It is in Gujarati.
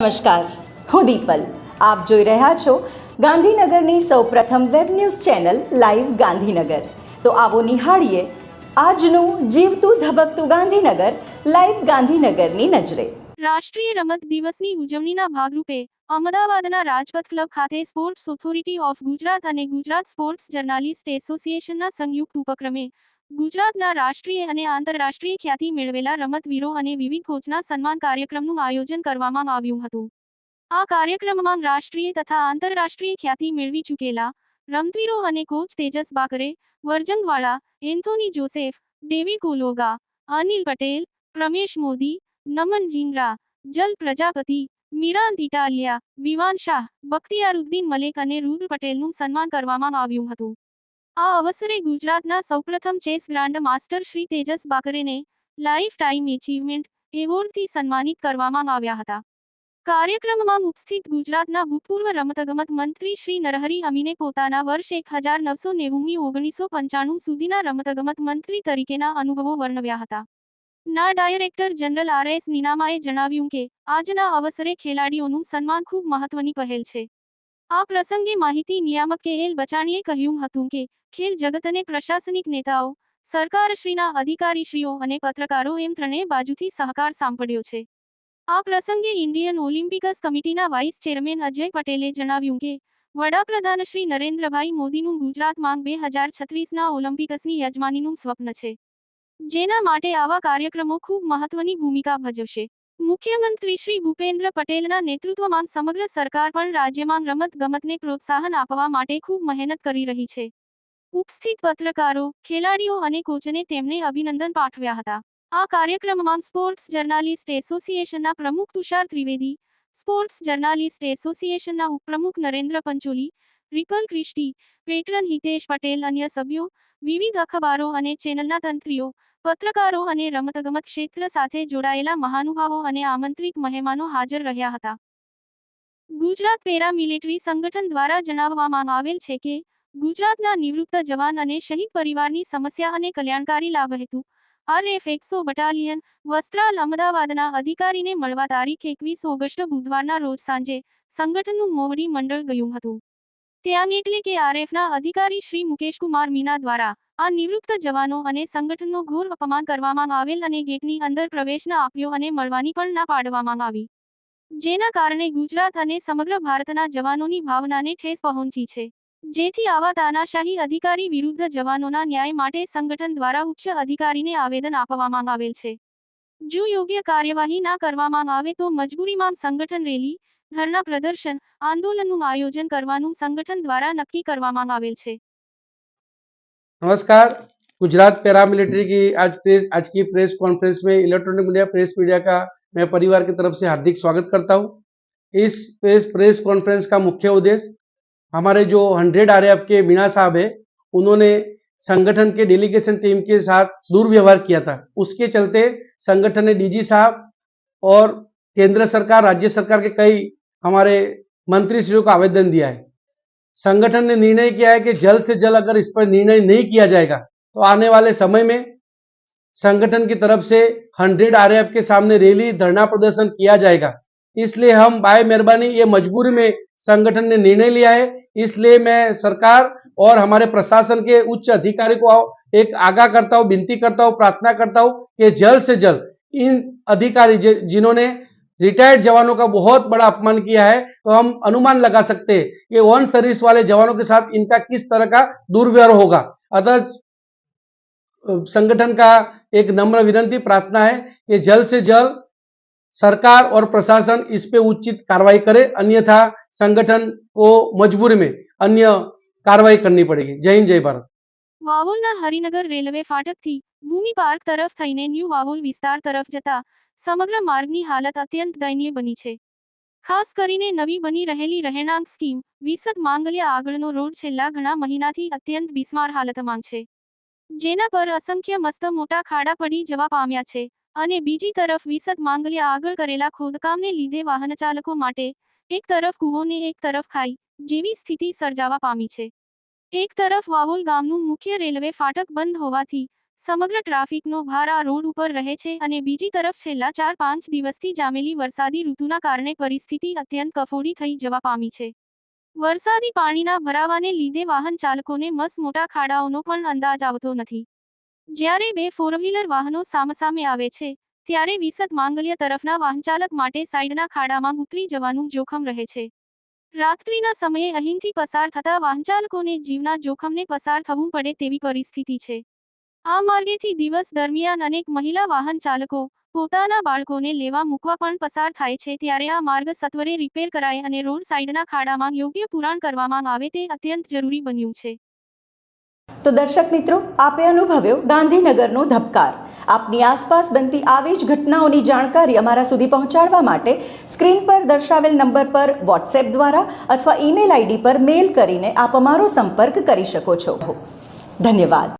નમસ્કાર, હું દીપલ. આપ જોઈ રહ્યા છો ગાંધીનગરની સૌપ્રથમ web news channel live Gandhinagar. તો આવો નિહાળીએ આજનું જીવતું ધબકતું ગાંધીનગર, લાઈવ ગાંધીનગરની નજરે. રાષ્ટ્રીય રમત દિવસની ઉજવણીના ભાગરૂપે અમદાવાદના રાજપથ ક્લબ ખાતે સ્પોર્ટ્સ ઓથોરિટી ઓફ ગુજરાત અને ગુજરાત સ્પોર્ટ્સ જર્નાલિસ્ટ એસોસિએશનના સંયુક્ત ઉપક્રમે ગુજરાતના રાષ્ટ્રીય અને આંતરરાષ્ટ્રીય ખ્યાતિ મેળવેલા રમતવીરો અને વિવિધ કોચના સન્માન કાર્યક્રમનું આયોજન કરવામાં આવ્યું હતું. આ કાર્યક્રમમાં રાષ્ટ્રીય તથા આંતરરાષ્ટ્રીય ખ્યાતિ મેળવી ચૂકેલા રમતવીરો અને coach Tejas Bakre Varjangwala Anthony Joseph, David Kologa, Anil Patel, Pramesh Modi, Naman Dhingra જલ પ્રજાપતિ, મીરાંત ઇટાલિયા, વિવાન શાહ, બખ્તિયારુદ્દીન મલેક અને રુદ્ર પટેલનું સન્માન કરવામાં આવ્યું હતું. આ અવસરે ગુજરાતના સૌપ્રથમ chess grand master Shri Tejas બાકરેને life time achievement એવોર્ડથી સન્માનિત કરવામાં આવ્યા હતા. કાર્યક્રમમાં ઉપસ્થિત ગુજરાતના ભૂતપૂર્વ રમતગમત મંત્રી શ્રી નરહરી અમીને પોતાના વર્ષ એક હજાર નવસો નેવુંમી ઓગણીસો પંચાણું સુધીના રમતગમત મંત્રી તરીકેના અનુભવો વર્ણવ્યા હતા. ના ડાયરેક્ટર જનરલ આર એસ નિનામાએ જણાવ્યું કે, આજના અવસરે ખેલાડીઓનું સન્માન ખૂબ મહત્વની પહેલ છે. આ પ્રસંગે માહિતી નિયામક એલ બચાણીએ કહ્યું હતું કે, ખેલ જગત અને પ્રશાસનિક નેતાઓ, સરકારશ્રીના અધિકારીશ્રીઓ અને પત્રકારો એમ ત્રણેય બાજુથી સહકાર સાંપડ્યો છે. આ પ્રસંગે ઇન્ડિયન ઓલિમ્પિકસ કમિટીના વાઇસ ચેરમેન અજય પટેલે જણાવ્યું કે, વડાપ્રધાન શ્રી નરેન્દ્રભાઈ મોદીનું ગુજરાતમાં બે હજાર છત્રીસના ઓલિમ્પિકસની યજમાનીનું સ્વપ્ન છે. જેના માટે આવા કાર્યક્રમો ખૂબ મહત્વની ભૂમિકા ભજવશે. મુખ્યમંત્રી શ્રી ભૂપેન્દ્ર પટેલના નેતૃત્વમાં સમગ્ર સરકાર પણ રાજ્યમાં રમત ગમતને પ્રોત્સાહન આપવા માટે ખૂબ મહેનત કરી રહી છે. ઉપસ્થિત પત્રકારો, ખેલાડીઓ અને કોચને તેમને અભિનંદન પાઠવ્યા હતા. આ કાર્યક્રમમાં સ્પોર્ટ્સ જર્નાલિસ્ટ એસોસિએશનના પ્રમુખ તુષાર ત્રિવેદી, સ્પોર્ટ્સ જર્નાલિસ્ટ એસોસિએશનના ઉપપ્રમુખ નરેન્દ્ર પંચોલી, રિપલ ક્રિસ્ટી પેટ્રન હિતેશ પટેલ, અન્ય સભ્યો, વિવિધ અખબારો અને ચેનલના તંત્રીઓ પત્રકારો અને રમતગમત ક્ષેત્ર સાથે જોડાયેલા મહાનુભાવો અને આમંત્રિત મહેમાનો હાજર રહ્યા હતા. ગુજરાત પેરા મિલિટરી સંગઠન દ્વારા જણાવવામાં આવેલ છે કે, ગુજરાતના નિવૃત્ત જવાન અને શહીદ પરિવારની સમસ્યા અને કલ્યાણકારી લાભ હેતુ, આરએફ એકસો બટાલિયન, વસ્ત્રાલ અમદાવાદના અધિકારીને મળવા તારીખ એકવીસ ઓગસ્ટ બુધવારના રોજ સાંજે, સંગઠનનું મોવડી મંડળ ગયું હતું. ત્યાં એટલે કે આરએફના અધિકારી શ્રી મુકેશકુમાર મીના દ્વારા આ નિવૃત્ત જવાનો અને સંગઠનનો ઘોર અપમાન કરવામાં આવેલ અને ગેટની અંદર પ્રવેશ ના આપ્યો અને મળવાની પણ ના પાડવામાં આવી. જેના કારણે ગુજરાત અને સમગ્ર ભારતના જવાનોની ભાવનાને ઠેસ પહોંચી છે. જેથી આવા તાનાશાહી અધિકારી વિરુદ્ધ જવાનોના ન્યાય માટે સંગઠન દ્વારા ઉચ્ચ અધિકારીને આવેદન આપવામાં આવેલ છે. જો યોગ્ય કાર્યવાહી ના કરવામાં આવે તો મજબૂરીમાં સંગઠન રેલી ધરના પ્રદર્શન આંદોલનનું આયોજન કરવાનું સંગઠન દ્વારા નક્કી કરવામાં આવેલ છે नमस्कार गुजरात पैरामिलिट्री की आज प्रेस आज की प्रेस कॉन्फ्रेंस में इलेक्ट्रॉनिक मीडिया प्रेस मीडिया का मैं परिवार की तरफ से हार्दिक स्वागत करता हूं इस प्रेस प्रेस कॉन्फ्रेंस का मुख्य उद्देश्य हमारे जो हंड्रेड आर के मीणा साहब है उन्होंने संगठन के डेलीगेशन टीम के साथ दुर्व्यवहार किया था उसके चलते संगठन ने डीजी साहब और केंद्र सरकार राज्य सरकार के कई हमारे मंत्री श्री को आवेदन दिया है। संगठन ने निर्णय किया है कि जल्द से जल्द अगर इस पर निर्णय नहीं किया जाएगा तो आने वाले समय में संगठन की तरफ़ से हंड्रेड आर के सामने रैली, धरना प्रदर्शन किया जाएगा। इसलिए हम बाय मेहरबानी, ये मजबूरी में संगठन ने निर्णय लिया है। इसलिए मैं सरकार और हमारे प्रशासन के उच्च अधिकारी को एक आगाह करता हूँ, विनती करता हूँ, प्रार्थना करता हूँ कि जल्द से जल्द इन अधिकारी जिन्होंने रिटायर्ड जवानों का बहुत बड़ा अपमान किया है तो हम अनुमान लगा सकते हैं कि वन सर्विस वाले जवानों के साथ इनका किस तरह का दुर्व्यवहार होगा अतः अ, संगठन का एक नम्र विनंती प्रार्थना है कि जल्द से जल्द सरकार और प्रशासन इस पे उचित कार्रवाई करे अन्यथा संगठन को मजबूरी में अन्य कार्रवाई करनी पड़ेगी जय हिंद जय भारत વાવોલના હરિનગર રેલવે ફાટકથી ભૂમિ પાર્ક તરફ થઈને ન્યૂ વાવોલ વિસ્તાર તરફ જતા સમગ્ર માર્ગની હાલત અત્યંત દયનીય બની છે. ખાસ કરીને નવી બની રહેલી રહેણાંક સ્કીમ, વિસદ માંગલિયા આગળનો રોડ છેલ્લા ઘણા મહિનાથી અત્યંત બિસ્માર હાલતમાં છે. જેના પર અસંખ્ય મસ્ત મોટા ખાડા પડી જવા પામ્યા છે અને બીજી તરફ વિસદ માંગલિયા આગળ કરેલા ખોદકામને લીધે વાહન ચાલકો માટે એક તરફ કૂવોને એક તરફ ખાઈ જેવી સ્થિતિ સર્જાવા પામી છે. એક તરફ વાવોલ ગામનું મુખ્ય રેલવે ફાટક બંધ હોવાથી સમગ્ર ટ્રાફિકનો ભાર આ રોડ ઉપર રહે છે અને બીજી તરફ છેલ્લા ચાર પાંચ દિવસથી જામેલી વરસાદી ઋતુના કારણે પરિસ્થિતિ અત્યંત કફોડી થઈ જવા પામી છે. વરસાદી પાણીના ભરાવાને લીધે વાહન ચાલકોને મસ મોટા ખાડાઓનો પણ અંદાજ આવતો નથી. જ્યારે બે ફોર વ્હીલર વાહનો સામસામે આવે છે, ત્યારે વિસત માંગલ્ય તરફના વાહનચાલક માટે સાઈડના ખાડામાં ઉતરી જવાનું જોખમ રહે છે. રાત્રિના સમયે અહીંથી પસાર થતા વાહનચાલકોને જીવના જોખમને પસાર થવું પડે તેવી પરિસ્થિતિ છે. આ માર્ગેથી દિવસ દરમિયાન અનેક મહિલા વાહન ચાલકો પોતાના બાળકોને લેવા મૂકવા પણ પસાર થાય છે. ત્યારે આ માર્ગ સત્વરે રિપેર કરાય અને રોડ સાઈડના ખાડામાં યોગ્ય પુરાણ કરવામાં આવે તે અત્યંત જરૂરી બન્યું છે. તો દર્શક મિત્રો, આપે અનુભવ્યો ગાંધીનગરનો ધબકાર. આપની આસપાસ બનતી આવી જ ઘટનાઓની જાણકારી અમારા સુધી પહોંચાડવા માટે સ્ક્રીન પર દર્શાવેલ નંબર પર વોટ્સએપ દ્વારા અથવા ઈમેલ આઈડી પર મેલ કરીને આપ અમારો સંપર્ક કરી શકો છો. ધન્યવાદ.